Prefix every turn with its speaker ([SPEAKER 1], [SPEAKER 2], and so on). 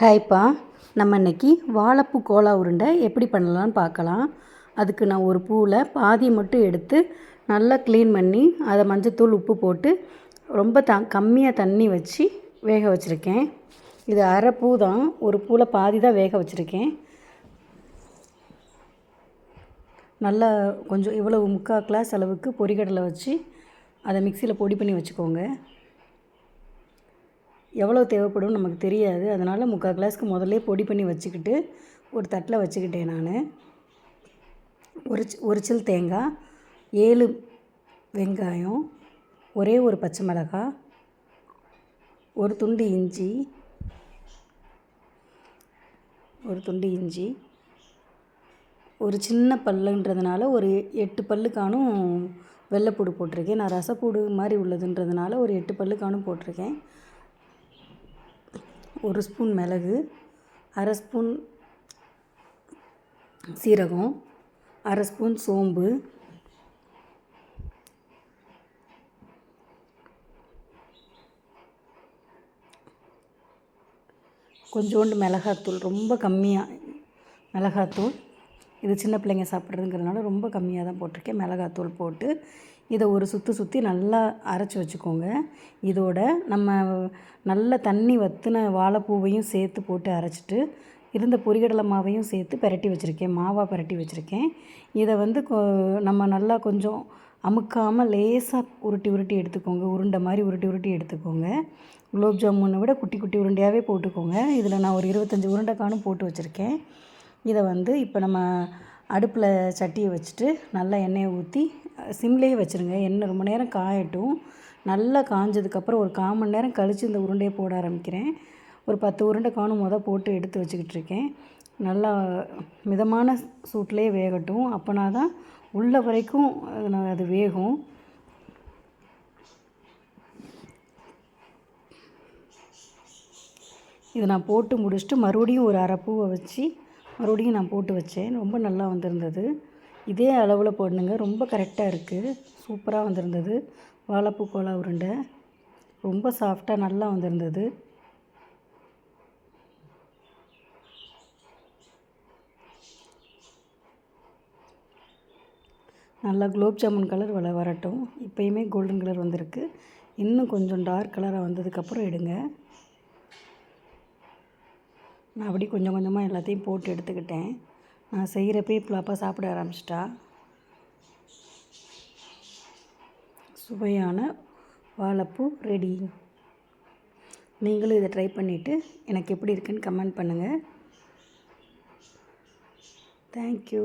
[SPEAKER 1] ஹாய்ப்பா நம்ம இன்னைக்கு வாழைப்பூ கோலா உருண்டை எப்படி பண்ணலான்னு பார்க்கலாம். அதுக்கு நான் ஒரு பூவில் பாதியை மட்டும் எடுத்து நல்லா க்ளீன் பண்ணி அதை மஞ்சத்தூள் உப்பு போட்டு ரொம்ப த கம்மியாக தண்ணி வச்சு வேக வச்சுருக்கேன். இது அரை பூ தான் ஒரு பூவில் பாதி தான் வேக வச்சுருக்கேன். நல்லா கொஞ்சம் இவ்வளவு முக்கால் கிளாஸ் அளவுக்கு பொரிகடலை வச்சு அதை மிக்சியில் பொடி பண்ணி வச்சுக்கோங்க. எவ்வளோ தேவைப்படும் நமக்கு தெரியாது. அதனால் முக்கால் கிளாஸ்க்கு முதல்ல பொடி பண்ணி வச்சுக்கிட்டு ஒரு தட்டில் வச்சுக்கிட்டேன் நான். ஒரு ஒரிச்சல் தேங்காய் ஏழு வெங்காயம் ஒரே ஒரு பச்சை மிளகாய் ஒரு துண்டு இஞ்சி ஒரு துண்டு இஞ்சி ஒரு சின்ன பல்லுன்றதுனால ஒரு எட்டு பல்லுக்கானும் வெள்ளைப்பூடு போட்டிருக்கேன். நான் ரசப்பூடு மாதிரி உள்ளதுன்றதுனால ஒரு எட்டு பல்லுக்கானும் போட்டிருக்கேன். ஒரு ஸ்பூன் மிளகு அரை ஸ்பூன் சீரகம் அரை ஸ்பூன் சோம்பு கொஞ்சோண்டு மிளகாத்தூள் ரொம்ப கம்மியாக மிளகாத்தூள். இது சின்ன பிள்ளைங்க சாப்பிட்றதுங்கிறதுனால ரொம்ப கம்மியாக தான் போட்டிருக்கேன். மிளகாத்தூள் போட்டு இதை ஒரு சுற்றி சுற்றி நல்லா அரைச்சி வச்சுக்கோங்க. இதோட நம்ம நல்ல தண்ணி வற்றின வாழைப்பூவையும் சேர்த்து போட்டு அரைச்சிட்டு இருந்த பொரிகடலை மாவையும் சேர்த்து பெரட்டி வச்சுருக்கேன். மாவாக பெரட்டி வச்சுருக்கேன். இதை வந்து நம்ம நல்லா கொஞ்சம் அமுக்காமல் லேசாக உருட்டி உருட்டி எடுத்துக்கோங்க. உருண்டை மாதிரி உருட்டி உருட்டி எடுத்துக்கோங்க. குலோப் ஜாமுனை விட குட்டி குட்டி உருண்டையாகவே போட்டுக்கோங்க. இதில் நான் ஒரு இருபத்தஞ்சி உருண்டைக்கானும் போட்டு வச்சுருக்கேன். இதை வந்து இப்போ நம்ம அடுப்பில் சட்டியை வச்சுட்டு நல்லா எண்ணெயை ஊற்றி சிம்லேயே வச்சுருங்க. எண்ணெய் ரொம்ப நேரம் காயட்டும். நல்லா காஞ்சதுக்கப்புறம் ஒரு கால் மணி நேரம் கழித்து இந்த உருண்டையை போட ஆரம்பிக்கிறேன். ஒரு பத்து உருண்டை காணும் மொதல் போட்டு எடுத்து வச்சுக்கிட்டு இருக்கேன். நல்லா மிதமான சூட்லேயே வேகட்டும். அப்போனா தான் உள்ள வரைக்கும் அது அது வேகும். இதை நான் போட்டு முடிச்சுட்டு மறுபடியும் ஒரு அரை பூவை வச்சு மறுபடியும் நான் போட்டு வச்சேன். ரொம்ப நல்லா வந்திருந்தது. இதே அளவில் போடணுங்க. ரொம்ப கரெக்டாக இருக்குது சூப்பராக வந்திருந்தது. வாழைப்பூ கோலா உருண்டை. ரொம்ப சாஃப்டாக நல்லா வந்திருந்தது. நல்லா குலோப் ஜாமுன் கலர் வள வரட்டும். இப்போயுமே கோல்டன் கலர் வந்திருக்கு. இன்னும் கொஞ்சம் டார்க் கலராக வந்ததுக்கப்புறம் எடுங்க. நான் அப்படி கொஞ்சம் கொஞ்சமாக எல்லாத்தையும் போட்டு எடுத்துக்கிட்டேன். நான் செய்கிறப்பே பாப்பா சாப்பிட ஆரம்பிச்சிட்டா. சுவையான வாழைப்பூ ரெடி நீங்களும் இதை ட்ரை பண்ணிவிட்டு எனக்கு எப்படி இருக்குன்னு கமெண்ட் பண்ணுங்கள் தேங்க்யூ